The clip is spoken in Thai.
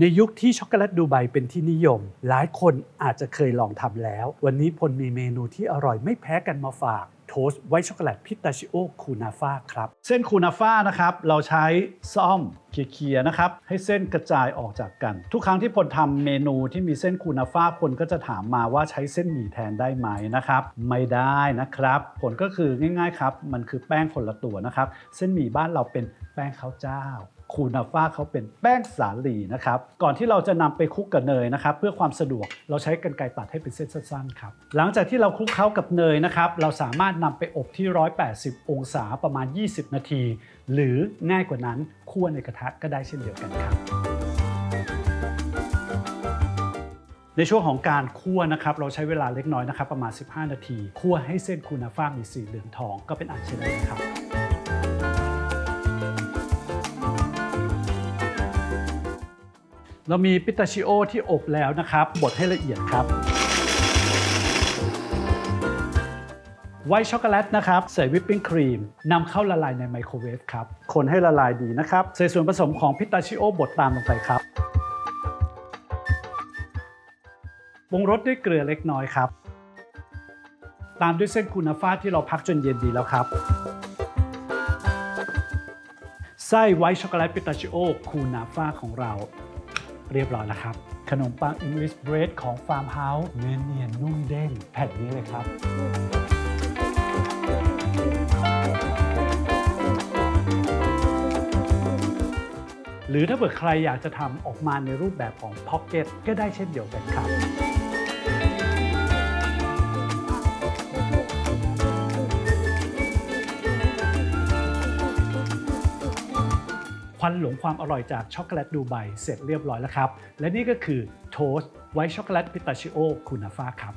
ในยุคที่ช็อกโกแลตดูไบเป็นที่นิยม หลายคนอาจจะเคยลองทำแล้ว วันนี้พลมีเมนูที่อร่อยไม่แพ้กันมาฝาก โทสต์ไวท์ช็อกโกแลตพิตาชิโอคูนาฟาครับ เส้นคูนาฟานะครับ เราใช้ซ่อมเคียๆนะครับ ให้เส้นกระจายออกจากกัน ทุกครั้งที่พลทำเมนูที่มีเส้นคูนาฟาพลก็จะถามมาว่าใช้เส้นหมี่แทนได้ไหมนะครับ ไม่ได้นะครับ ผลก็คือง่ายๆครับ มันคือแป้งคนละตัวนะครับ เส้นหมี่บ้านเราเป็นแป้งข้าวเจ้า คูนาฟ่าเขาเป็นแป้งสาลีนะครับ ก่อนที่เราจะนำไปคลุกกับเนยนะครับเพื่อความสะดวกเราใช้กรรไกรตัดให้เป็นเส้นสั้นๆครับ หลังจากที่เราคลุกเคล้ากับเนยนะครับ เราสามารถนำไปอบที่ 180 องศาประมาณ 20 นาที หรือง่ายกว่านั้นคั่วในกระทะก็ได้เช่นเดียวกันครับในช่วงของการคั่วนะครับเราใช้เวลาเล็กน้อยนะครับประมาณ 15 นาที คั่วให้เส้นคูนาฟ่ามีสีเหลืองทองก็เป็นอันเสร็จแล้วครับ เรามีปิตาชิโอที่อบแล้วนะครับ บดให้ละเอียดครับไวท์ช็อกโกแลตนะครับ ใส่วิปปิ้งครีมนำเข้าละลายในไมโครเวฟครับ คนให้ละลายดีนะครับ ใส่ส่วนผสมของพิตาชิโอบดตามลงไปครับปรุงรสด้วยเกลือเล็กน้อยครับ ตามด้วยเส้นคูนาฟ่าที่เราพักจนเย็นดีแล้วครับ ไส้ไวท์ช็อกโกแลตปิตาชิโอคูนาฟ่าของเรา เรียบร้อยแล้วครับ ขนมปัง English Bread ของฟาร์มเฮาส์เนื้อเนียนนุ่มเด้งแผ่นนี้เลยครับหรือถ้าเกิดใครอยากจะทำออกมาในรูปแบบของพ็อกเก็ตก็ได้เช่นเดียวกันครับ วันหลงความอร่อยจากช็อกโกแลตดูไบเสร็จเรียบร้อยแล้วครับ และนี่ก็คือโทสต์ไวช็อกโกแลตพิตาชิโอคุณาฟ้าครับ